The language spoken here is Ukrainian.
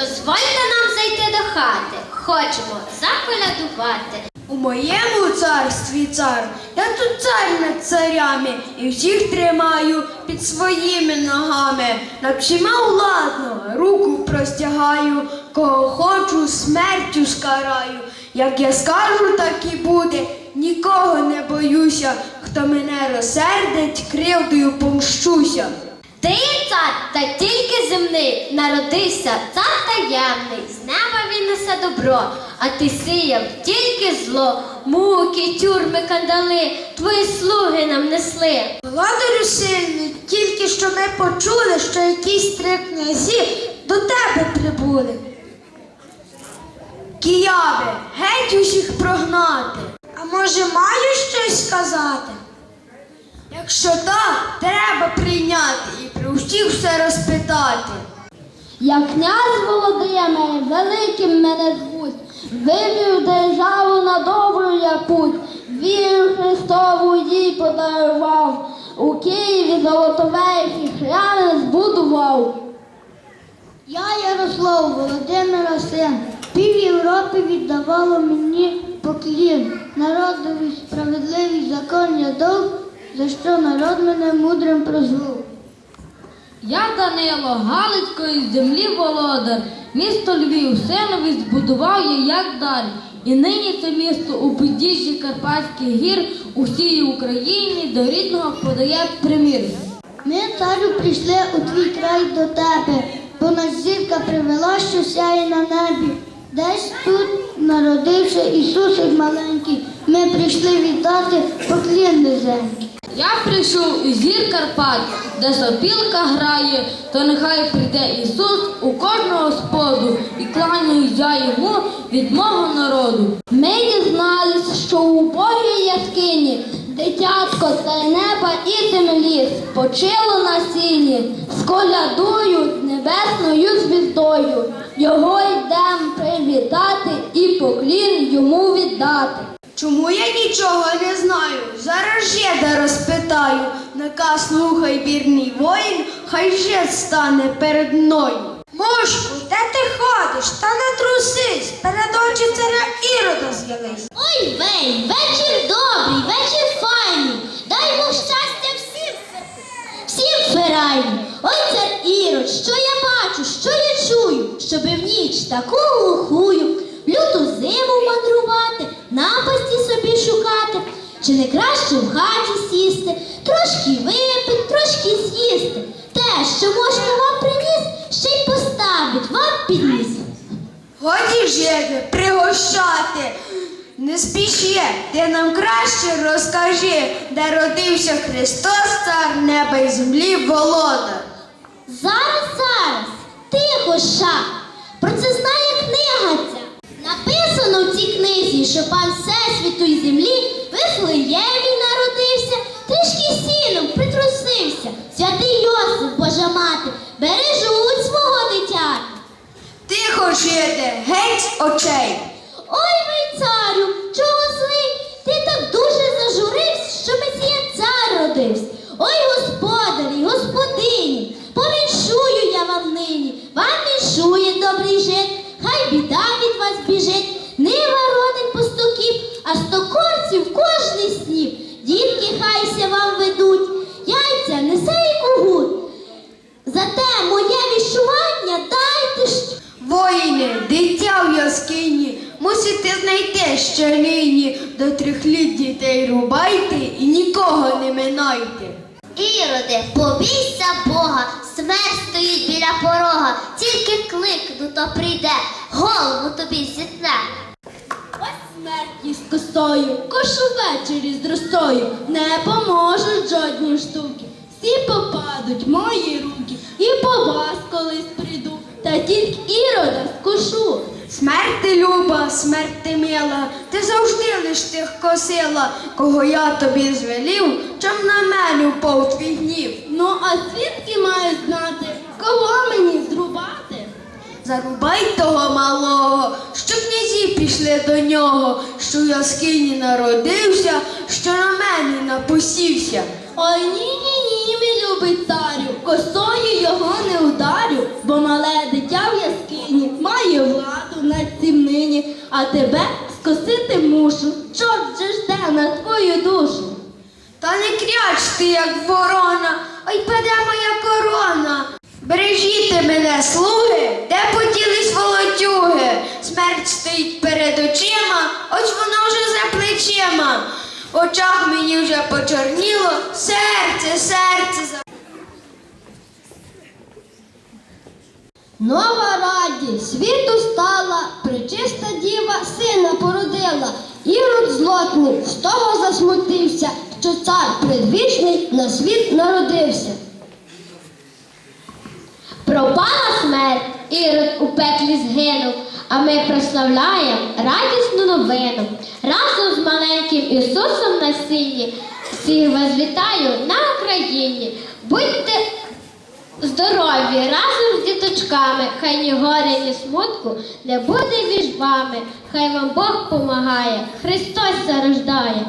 Дозвольте нам зайти до хати. Хочемо заколядувати. У моєму царстві цар, я тут цар над царями і всіх тримаю під своїми ногами. Над всіма владно руку простягаю, кого хочу, смертю скараю. Як я скажу, так і буде, нікого не боюся. Хто мене розсердить, кривдою помщуся. Ти цар, та тільки земний, народився цар таємний, з неба він несе добро, а ти сіяв тільки зло, муки, тюрми, кандали, твої слуги нам несли. Володарю сильний, тільки що ми почули, що якісь три князі до тебе прибули. Кияви, геть усіх прогнати. А може маю щось сказати? Якщо так, треба прийняти і про всіх все розпитати. Я князь Володимир, великим мене звуть, вивів державу на добру я путь, віру Христову їй подарував, у Києві золотоверхі храми збудував. Я Ярослав Володимира син, пів Європи віддавало мені поклін, народові справедливий закон я дав, за що народ мене мудрим прозвав. Я Данило, Галицької землі володар, місто Львів, синові збудував я як дар. І нині це місто у підніжжі Карпатських гір усій Україні до рідного подає примір. Ми, царю, прийшли у твій край до тебе, бо нас зірка привела, що сяє на небі. Десь тут народився Ісусик маленький. Ми прийшли віддати поклін низенький. Я прийшов із гір Карпат, де сопілка грає, то нехай прийде Ісус у кожного споду і кланяюсь я йому від мого народу. Ми дізнались, що у Божій яскині дитятко це неба і землі спочило на сіні, з небесною звіздою. Його йдем привітати і поклін йому віддати. Чому я нічого не знаю? Зараз жеда розпитаю. Наказ слухай, вірний воїн, хай жед стане перед мною. Мошку, де ти ходиш? Та не трусись, перед очі царя Ірода з'явись. Ой, вей, вечір добрий, вечір файний. Дай Бог щастя всім, всім ферайні. Ой, цар Ірод, що я бачу, що я чую, щоби в ніч таку глухую, люту зиму мандрувати, напасті собі шукати. Чи не краще в хаті сісти, трошки випити, трошки з'їсти. Те, що можна вам приніс, ще й поставить вам підніс. Годі жеде, пригощати. Не спіши, ти нам краще розкажи, де родився Христос, цар неба і землі володар. Зараз, зараз, тихо ша. Про це що пан Всесвіту і землі Вифлеємі народився, трішки сіном притрусився. Святий Йосип, Божа мати, бережуть свого дитя. Тихо жиде, геть очей. Ой, ви царю, чого злий? Ти так дуже зажурився, що месія цар родився. Ой, господарі, господині, повіншую я вам нині, вам віншує добрий жит, хай біда від вас біжить, нива родить пастуків, а стокорців кожний снів. Дітки хайся вам ведуть, яйця несе і кугут. Зате моє віщування дайте ж. Воїни, дитя в яскині, мусите знайти ще нині. До трьох літ дітей рубайте і нікого не минайте. Іроде, побійся Бога, смерть стоїть біля порога, тільки кликну, то прийде, голову тобі зітне. Ось смерть з косою, кошу ввечері з росою, не поможуть жодні штуки. Всі попадуть мої руки, і по вас колись прийду, та тільки ірода скушу. Смерть ти люба, смерть мила, ти завжди лиш тих косила, кого я тобі звелів, чом на мене впав твій гнів. Ну, а звідки маю знати, кого мені зрубати? Зарубай того малого, що князі пішли до нього, що в яскині народився, що на мене напосівся. Ой, ні, ні, ні, мій любий царю, косою його не ударю, бо мале дитя в а тебе скосити мушу. Чорт же жде на твою душу. Та не кряч ти, як ворона, ой паде моя корона. Бережіте мене, слуги, де поділись волотюги. Смерть стоїть перед очима, ось вона вже за плечима. В очах мені вже почорніло, Нова радість світу стала, пречиста діва сина породила. Ірод злотний з того засмутився, що цар предвічний на світ народився. Пропала смерть, Ірод у пеклі згинув, а ми прославляємо радісну новину. Разом з маленьким Ісусом на сіні всіх вас вітаю на Україні. Будьте Здорові разом з діточками, хай ні горя, ні смутку не буде між вами, хай вам Бог помагає, Христос зарождає.